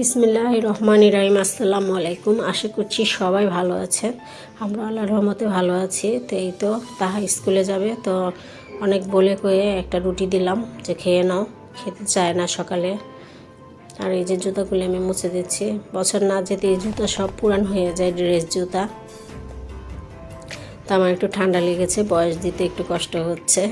বিসমিল্লাহ রহমান ইরাহিম আসসালামু আলাইকুম। আশা করছি সবাই ভালো আছে আমরা আল্লাহ রহমতে ভালো আছি। তো এই তো তাহা স্কুলে যাবে। তো অনেক বলে কয়ে একটা রুটি দিলাম। যে খেয়ে নাও। খেতে চায় না সকালে। আর এই যে জুতাগুলো আমি মুছে দিচ্ছি। বছর না যেতে এই জুতা সব পুরান হয়ে যায়, ড্রেস জুতা। তো আমার একটু ঠান্ডা লেগেছে। বয়স দিতে একটু কষ্ট হচ্ছে।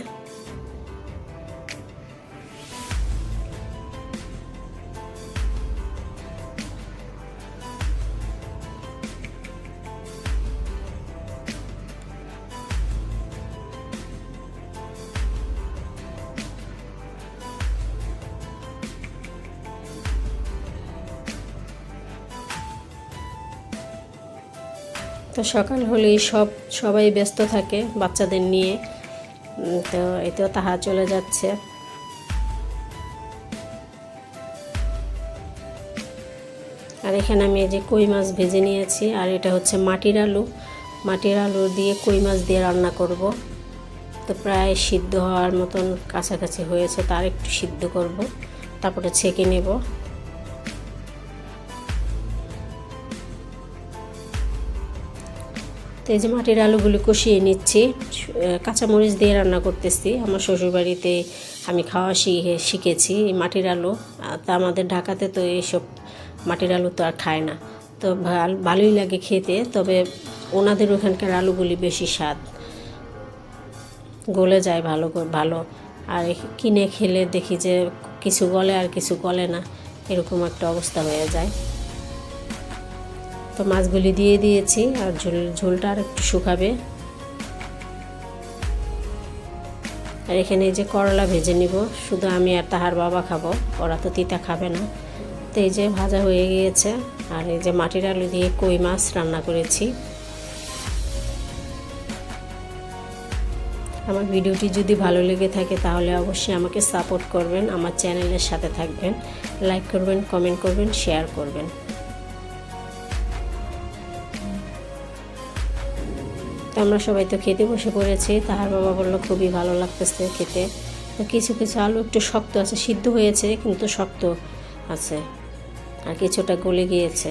তো সকাল হলেই সব, সবাই ব্যস্ত থাকে বাচ্চাদের নিয়ে। তো এতেও তাহা চলে যাচ্ছে। আর এখানে আমি এই যে কই মাছ ভেজে নিয়েছি, আর এটা হচ্ছে মাটির আলু। মাটির আলু দিয়ে কই মাছ দিয়ে রান্না করব। তো প্রায় সিদ্ধ হওয়ার মতন কাছাকাছি হয়েছে, তার একটু সিদ্ধ করব, তারপরে ছেঁকে নেব। তো এই যে মাটির আলুগুলি কষিয়ে নিচ্ছি কাঁচামরিচ দিয়ে রান্না করতেছি। আমার শ্বশুরবাড়িতে আমি খাওয়া শিখে শিখেছি এই মাটির আলু। তা আমাদের ঢাকাতে তো এইসব মাটির আলু তো আর খায় না। তো ভাল- ভালোই লাগে খেতে, তবে ওনাদের ওখানকার আলুগুলি বেশি স্বাদ। গলে যায় ভালো ভালো। আর কিনে খেলে দেখি যে কিছু গলে আর কিছু গলে না, এরকম একটা অবস্থা হয়ে যায়। তো মাছগুলি দিয়ে দিয়েছি আর ঝোল, ঝোলটা আর একটু শুকাবে। আর এখানে এই যে করলা ভেজে নিব, শুধু আমি আর তাহার বাবা খাব, ওরা তো তিতা খাবে না। তো এই যে ভাজা হয়ে গিয়েছে, আর এই যে মাটির আলু দিয়ে কই মাছ রান্না করেছি। আমার ভিডিওটি যদি ভালো লেগে থাকে তাহলে অবশ্যই আমাকে সাপোর্ট করবেন, আমার চ্যানেলের সাথে থাকবেন, লাইক করবেন, কমেন্ট করবেন, শেয়ার করবেন। তো আমরা সবাই তো খেতে বসে পড়েছি। তাহার বাবা বলল, খুবই ভালো লাগতেছে খেতে। তো কিছু কিছু আলু একটু শক্ত আছে, সিদ্ধ হয়েছে, কিন্তু শক্ত আছে আর কিছুটা গলে গিয়েছে।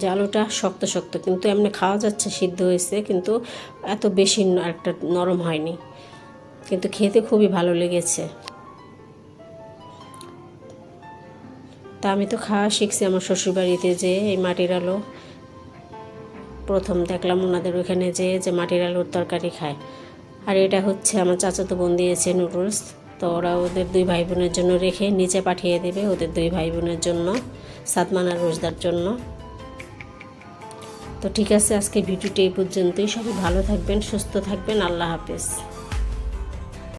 যে আলুটা শক্ত শক্ত, কিন্তু এমনি খাওয়া যাচ্ছে, সিদ্ধ হয়েছে, কিন্তু এত বেশি একটা নরম হয়নি। কিন্তু খেতে খুবই ভালো লেগেছে। তা আমি তো খাওয়া শিখছি আমার শ্বশুরবাড়িতে যে এই মাটির আলু। প্রথম দেখলাম ওনাদের ওখানে যে যে মাটির আলুর তরকারি খায়। আর এটা হচ্ছে আমার চাচাতো বোন দিয়েছে নুডলস। তো ওরা ওদের দুই ভাই বোনের জন্য রেখে নিচে পাঠিয়ে দেবে ওদের দুই ভাই বোনের জন্য সাতমানার রোজদার জন্য। তো ঠিক আছে আজকে ভিডিওটি এই পর্যন্তই। সবাই ভালো থাকবেন, সুস্থ থাকবেন। আল্লাহ হাফেজ।